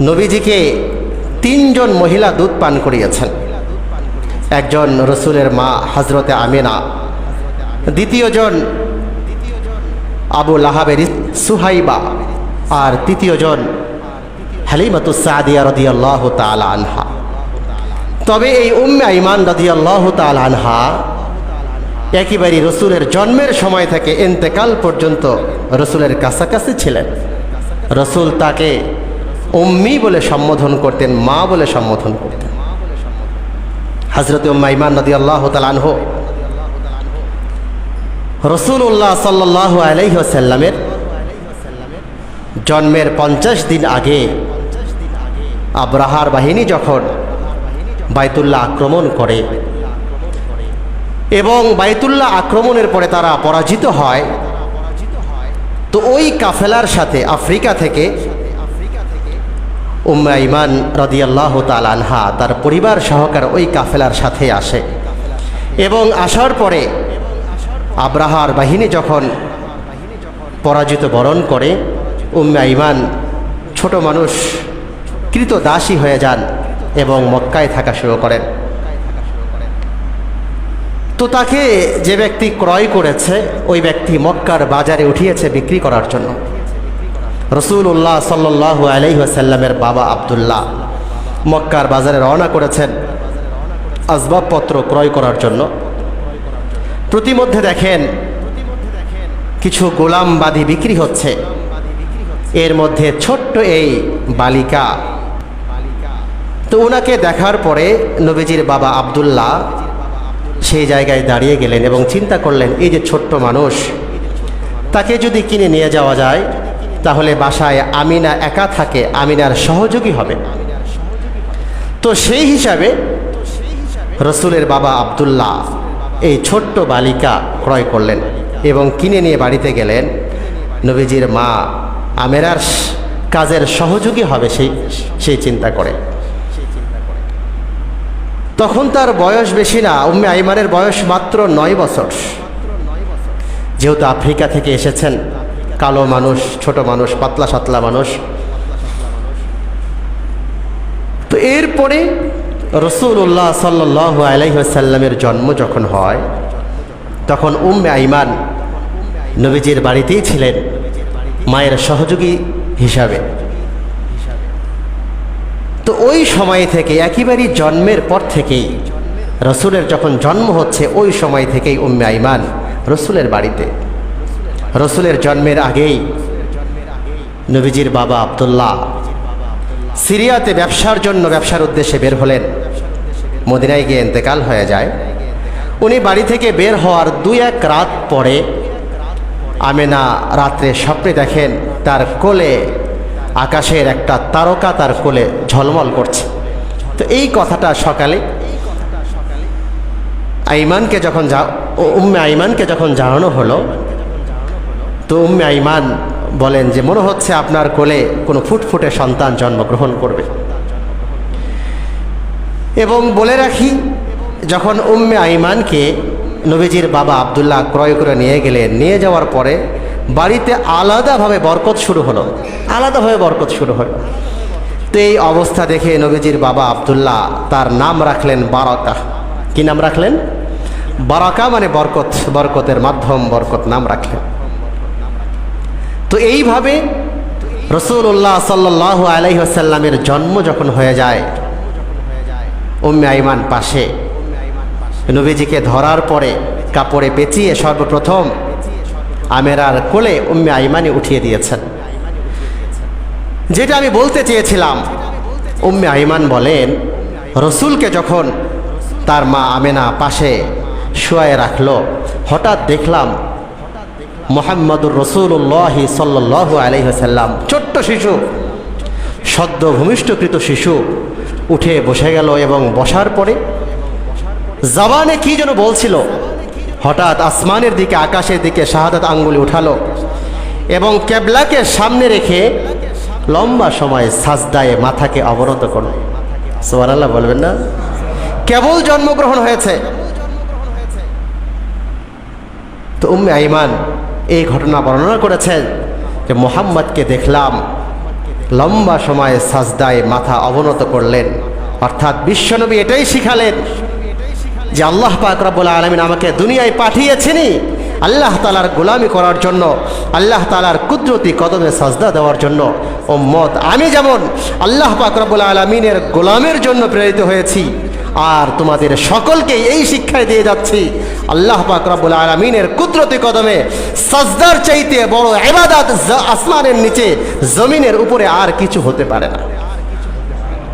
নবীজিকে তিনজন মহিলা দুধ পান করিয়েছেন। একজন রসুলের মা হজরতে আমিনা। দ্বিতীয়জন আবু লাহাবের সুহাইবা। আর তৃতীয়জন হালিমাতু রদিয়াল্লাহ তালা আনহা। তবে এই উম্মে ইমান রদিয়াল্লাহ তালা আনহা একেবারে রসুলের জন্মের সময় থেকে এন্তেকাল পর্যন্ত রসুলের কাছাকাছি ছিলেন। রসুল তাকে উম্মি বলে সম্বোধন করতেন, মা বলে সম্বোধন করতেন। হজরত উম্মা ইমান নদী আল্লাহ তালানহ রসুল্লাহ সাল্লাহ আলাইসাল্লামের জন্মের পঞ্চাশ দিন আগে আব্রাহার বাহিনী যখন বাইতুল্লাহ আক্রমণ করে এবং বাইতুল্লাহ আক্রমণের পরে তারা পরাজিত হয়, তো ওই কাফেলার সাথে আফ্রিকা থেকে উম্মা ইমান রদিয়াল্লাহ তাল আনহা তার পরিবার সহকার ওই কাফেলার সাথে আসে। এবং আসার পরে আব্রাহার বাহিনী যখন পরাজিত বরণ করে, উম্মা ইমান ছোট মানুষ, কৃত দাসী হয়ে যান এবং মক্কায় থাকা শুরু করেন। তো তাকে যে ব্যক্তি ক্রয় করেছে, ওই ব্যক্তি মক্কার বাজারে উঠিয়েছে বিক্রি করার জন্য। রসুল্লাহ সাল্লাহ আলহিহাসাল্লামের বাবা আবদুল্লাহ মক্কার বাজারে রওনা করেছেন আসবাবপত্র ক্রয় করার জন্য। প্রতিমধ্যে দেখেন কিছু গোলামবাদী বিক্রি হচ্ছে। এর মধ্যে ছোট্ট এই বালিকা। তো ওনাকে দেখার পরে নবীজির বাবা আবদুল্লাহ সেই জায়গায় দাঁড়িয়ে গেলেন এবং চিন্তা করলেন, এই যে ছোট্ট মানুষ, তাকে যদি কিনে নিয়ে যাওয়া যায় তাহলে বাসায় আমিনা একা থাকে, আমিনার সহযোগী হবে। তো সেই হিসাবে রসুলের বাবা আবদুল্লাহ এই ছোট্ট বালিকা ক্রয় করলেন এবং কিনে নিয়ে বাড়িতে গেলেন। নবীজির মা আমেরার কাজের সহযোগী হবে সেই সেই চিন্তা করে। তখন তার বয়স বেশি না, উম্মে আইমানের বয়স মাত্র নয় বছর। যেহেতু আফ্রিকা থেকে এসেছেন কালো মানুষ, ছোট মানুষ, পাতলা সাতলা মানুষ। তো এরপরে রসুল্লাহ সাল্লাহ আলাইসাল্লামের জন্ম যখন হয়, তখন উম্মে আইমান নবীজির বাড়িতেই ছিলেন, মায়ের সহযোগী হিসাবে। তো ওই সময় থেকে, একেবারেই জন্মের পর থেকেই, রসুলের যখন জন্ম হচ্ছে, ওই সময় থেকেই উম্মে আইমান রসুলের বাড়িতে। রসুলের জন্মের আগেই নবীজির বাবা আবদুল্লাহ সিরিয়াতে ব্যবসার জন্য ব্যবসার উদ্দেশ্যে বের হলেন। মদিনায় গিয়ে এতেকাল হয়ে যায়। উনি বাড়ি থেকে বের হওয়ার দুই এক রাত পরে আমেনা রাত্রে স্বপ্নে দেখেন তার কোলে আকাশের একটা তারকা তার কোলে ঝলমল করছে। তো এই কথাটা সকালে আইমানকে যখন যা উম্মে আইমানকে যখন জানানো হলো তো উম্মে আইমান বলেন যে মনে হচ্ছে আপনার কোলে কোনো ফুটফুটে সন্তান জন্মগ্রহণ করবে। এবং বলে রাখি, যখন উম্মে আইমানকে নবীজির বাবা আবদুল্লাহ ক্রয় করে নিয়ে গেলেন, নিয়ে যাওয়ার পরে বাড়িতে আলাদাভাবে বরকত শুরু হলো, আলাদাভাবে বরকত শুরু হলো। তো এই অবস্থা দেখে নবীজির বাবা আবদুল্লাহ তার নাম রাখলেন বারাকা। কি নাম রাখলেন? বারাকা মানে বরকত, বরকতের মাধ্যম, বরকত নাম রাখলেন। তো এইভাবে রসুল্লাহ সাল্লাহ আলাইসাল্লামের জন্ম যখন হয়ে যায়, উম্মে আইমান পাশে, নবীজিকে ধরার পরে কাপড়ে পেঁচিয়ে সর্বপ্রথম আমেরার কোলে উম্মে আইমানি উঠিয়ে দিয়েছেন। যেটা আমি বলতে চেয়েছিলাম, উম্মে আইমান বলেন, রসুলকে যখন তার মা আমেনা পাশে শুয়ে রাখল, হঠাৎ দেখলাম মোহাম্মদুর রসুল্লাহ সাল্লাহ আলহিহাল্লাম ছোট্ট শিশু সদ্য ভূমিষ্ঠকৃত শিশু উঠে বসে গেল এবং বসার পরে জবানে কি যেন বলছিল। হঠাৎ আসমানের দিকে, আকাশের দিকে শাহাদাত আঙ্গুলি উঠালো এবং কেবলাকে সামনে রেখে লম্বা সময় সাজদায় মাথাকে অবনত করল। সোয়ার আল্লাহ বলবেন না? কেবল জন্মগ্রহণ হয়েছে। তো উম্মে আইমান এই ঘটনা বর্ণনা করেছেন যে মোহাম্মদকে দেখলাম লম্বা সময় সাজদায় মাথা অবনত করলেন। অর্থাৎ বিশ্বনবী এটাই শিখালেন যে আল্লাহ পাক রব্বুল আলমিন আমাকে দুনিয়ায় পাঠিয়েছেনই আল্লাহ তালার গোলামি করার জন্য, আল্লাহ তালার কুদরতি কদমে সাজদা দেওয়ার জন্য। ও মত আমি যেমন আল্লাহ পাক রব্বুল আলমিনের গোলামের জন্য প্রেরিত হয়েছি, আর তোমাদের সকলকে এই শিক্ষায় দিয়ে যাচ্ছি। আল্লাহ পাক আলমিনের কুদরতি কদমে সাজদার চাইতে বড় এবাদাত আসমানের নিচে, জমিনের উপরে আর কিছু হতে পারে না।